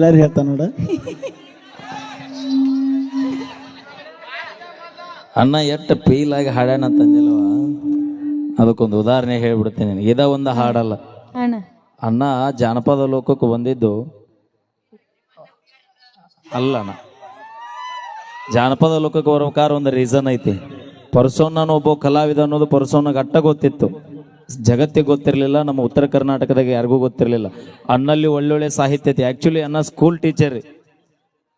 ಎಲ್ಲಾರು ಹೇಳ್ತಾನ ನೋಡ. ಅಣ್ಣ ಎಷ್ಟು ಆಗಿ ಹಾಡ್ಯಾನ ತಂದಿಲ್ವ ಅದಕ್ಕೊಂದು ಉದಾಹರಣೆ ಹೇಳ್ಬಿಡ್ತೀನಿ ಇದ ಒಂದು ಹಾಡಲ್ಲ. ಅಣ್ಣ. ಅಣ್ಣ ಜಾನಪದ ಲೋಕಕ್ಕೆ ಬಂದಿದ್ದು ಅಲ್ಲ ಅಣ್ಣ ಜಾನಪದ ಲೋಕಕ್ಕೆ ಬರ್ಬೇಕಾದ್ರೆ ಒಂದು ರೀಸನ್ ಐತಿ. ಪರ್ಸೋನ್ ಒಬ್ಬ ಕಲಾವಿದ ಅನ್ನೋದು ಪರ್ಸೋನಾಗ ಗಟ್ಟ ಗೊತ್ತಿತ್ತು. ಜಗತ್ತಿಗೆ ಗೊತ್ತಿರಲಿಲ್ಲ ನಮ್ಮ ಉತ್ತರ ಕರ್ನಾಟಕದಾಗ ಯಾರಿಗೂ ಗೊತ್ತಿರಲಿಲ್ಲ. ಅನ್ನಲ್ಲಿ ಒಳ್ಳೊಳ್ಳೆ ಸಾಹಿತ್ಯ ಐತಿ. ಆ್ಯಕ್ಚುಲಿ ಅನ್ನ ಸ್ಕೂಲ್ ಟೀಚರ್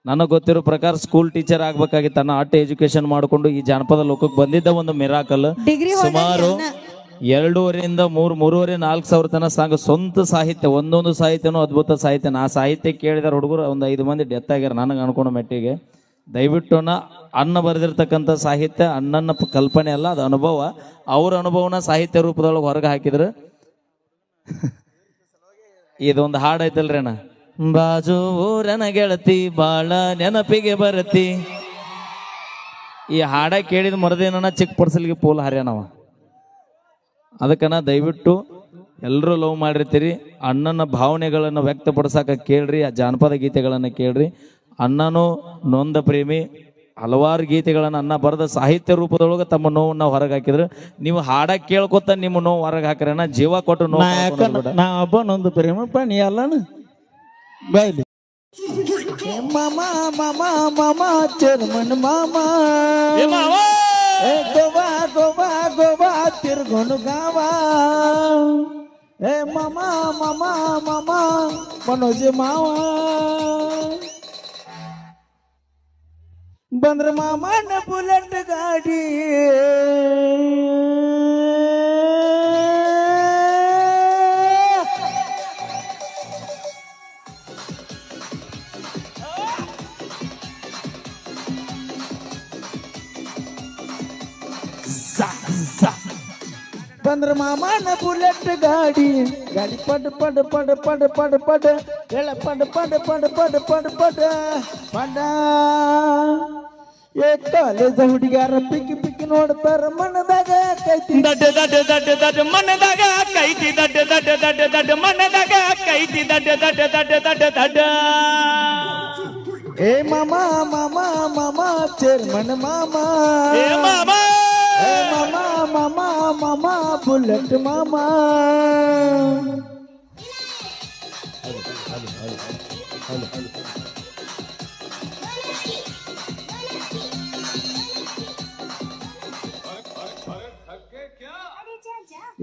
ನನಗೆ ಗೊತ್ತಿರೋ ಪ್ರಕಾರ ಸ್ಕೂಲ್ ಟೀಚರ್ ಆಗ್ಬೇಕಾಗಿತ್ತು. ತನ್ನ ಆರ್ಟ್ ಎಜುಕೇಶನ್ ಮಾಡಿಕೊಂಡು ಈ ಜಾನಪದ ಲೋಕಕ್ಕೆ ಬಂದಿದ್ದ ಒಂದು ಮಿರಾಕಲ್ ಸುಮಾರು ಎರಡೂವರೆಯಿಂದ ಮೂರು ಮೂರುವರೆ ನಾಲ್ಕು ಸಾವಿರ ತನ ಸಾಂಗ್ ಸ್ವಂತ ಸಾಹಿತ್ಯ ಒಂದೊಂದು ಸಾಹಿತ್ಯನೂ ಅದ್ಭುತ ಸಾಹಿತ್ಯ. ಆ ಸಾಹಿತ್ಯ ಕೇಳಿದಾರೆ ಹುಡುಗರು ಒಂದು ಐದು ಮಂದಿ ಡೆತ್ ಆಗ್ಯಾರ ನನಗೆ ಅನ್ಕೊಂಡ ಮೆಟ್ಟಿಗೆ. ದಯವಿಟ್ಟು ನಾ ಅಣ್ಣ ಬರೆದಿರ್ತಕ್ಕಂಥ ಸಾಹಿತ್ಯ, ಅಣ್ಣನ ಕಲ್ಪನೆ ಅಲ್ಲ, ಅದು ಅನುಭವ. ಅವ್ರ ಅನುಭವನ ಸಾಹಿತ್ಯ ರೂಪದೊಳಗೆ ಹೊರಗೆ ಹಾಕಿದ್ರು. ಇದೊಂದು ಹಾಡು ಐತಲ್ರಿ ಅಣ್ಣ. ಬಾಜು ಊರನ ಗೆಳತಿ, ಬಾಳ ನೆನಪಿಗೆ ಬರತಿ. ಈ ಹಾಡ ಕೇಳಿದ ಮರದೇನ ಚಿಕ್ಕ ಪರ್ಸಲ್ಗೆ ಪೋಲ್ ಹರ್ಯಾನವ ಅದಕ್ಕನ ದಯವಿಟ್ಟು ಎಲ್ಲರೂ ಲವ್ ಮಾಡಿರ್ತೀರಿ. ಅಣ್ಣನ ಭಾವನೆಗಳನ್ನು ವ್ಯಕ್ತಪಡಿಸಾಕ ಕೇಳ್ರಿ, ಆ ಜಾನಪದ ಗೀತೆಗಳನ್ನು ಕೇಳ್ರಿ. ಅಣ್ಣನು ನೊಂದ ಪ್ರೇಮಿ ಹಲವಾರು ಗೀತೆಗಳನ್ನು ಅನ್ನ ಬರೆದ ಸಾಹಿತ್ಯ ರೂಪದೊಳಗೆ ತಮ್ಮ ನೋವನ್ನು ಹೊರಗೆ ಹಾಕಿದ್ರು. ನೀವು ಹಾಡ ಕೇಳ್ಕೊತ ನಿಮ್ಮ ನೋವು ಹೊರಗೆ ಹಾಕ್ರೆ ಅಣ್ಣ ಜೀವ ಕೊಟ್ಟು ನೋವು ನಾ ಹಬ್ಬ ನೊಂದು ಪ್ರೇಮಪ್ಪ ನೀ ಅಲ್ಲನ? ಬಾಯ್ಲಿ ಮಾಮ ಮಾಮ ಮಾಮ ಚರ್ಮನ್ ಮಾಮ. ಏ ಗೋವಾ ಗೋವಾ ಗೋವಾ ತಿರ್ಗೊಂಡು ಗಾವ. ಏ ಮಾಮ ಮಾಮ ಮಾಮ ಮನೋಜ್ ಮಾವ. ಬಂದ್ರ ಮಾಮನ ಬುಲೆಟ್ ಗಾಡಿ ಬಂದ್ರ ಮಾಮನ ಬುಲೆಟ್ ಗಾಡಿ ಗಾಡಿ ಪಡ್ ಪಡ್ ಪಡ್ ಪಡ್ ಪಡ್ ಪಡ್ ಹೇಳ ಪಡ್ ಪಡ್ ಪಡ್ ಪಡ್ ಪಡ್ ಪಡ್ ಪಡ ಏ ಕಾಲೇಜ್ ಹುಡುಗ್ಯಾರ ಪಿಕ್ಕಿ ಪಿಕ್ಕಿ ನೋಡ್ತಾರ ಮನದಾಗ ಕೈತಿ ದಡ್ಡ ದಡ್ಡ ದಡ್ಡ ದಡ್ಡ ಮನದಾಗ ಕೈತಿ ದಡ್ಡ ದಡ್ಡ ದಡ್ಡ ದಡ್ಡ ಮನದಾಗ ಕೈತಿ ದಡ್ಡ ದಡ್ಡ ದಡ್ಡ ದಡ್ಡ ದಡ್ಡ ಏ ಮಾಮ ಮಾಮ ಮಾಮ ಚೇರ್ಮನ್ ಮಾಮ ಏ ಮಾಮ ಏ ಮಾಮ ಮಾಮ ಮಾಮ ಬುಲೆಟ್ ಮಾಮ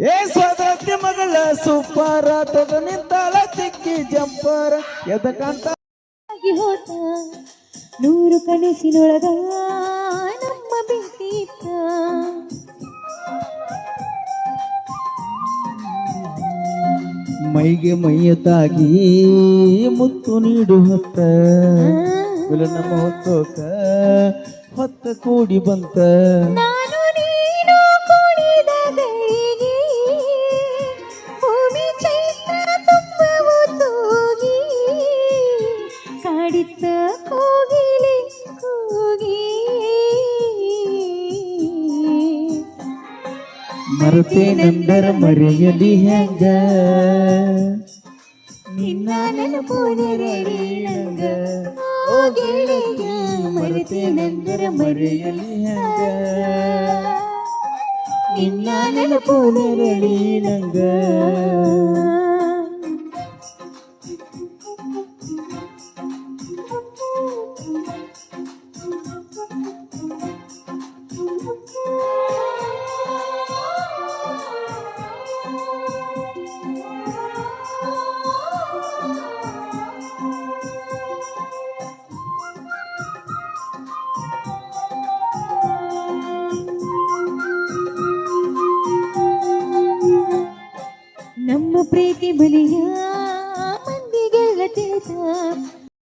ಏ ಸ್ವದತ್ತಿ ಮಗಳ ಸೂಪರ ತದ ನಿಂತಾಳ ತಿಕ್ಕಿ ಜಂಪರ ಎದಕ್ಕಂತ ನೂರು ಕನಸಿನೊಳಗ ಮೈಗೆ ಮೈಯ ತಾಗಿ ಮುತ್ತು ನೀಡು ಹೊತ್ತ. ನಮ್ಮ ಹೊತ್ತೋಕ ಹೊತ್ತ ಕೂಡಿ ಬಂತ. ಮರತೇನೆಂದರ ಮರೆಯಲಿ ಹೆಂಗ ನಿನ್ನ ನೆನಪು ನೆರಳಿ ನಂಗ ಓ ಗೆಳೆಯ ಮರೆತೇನೆಂದರ ಮರೆಯಲಿ ಹೆಂಗ ನಿನ್ನ ನೆನಪು ಪ್ರೀತಿ ಬಲಿಯ?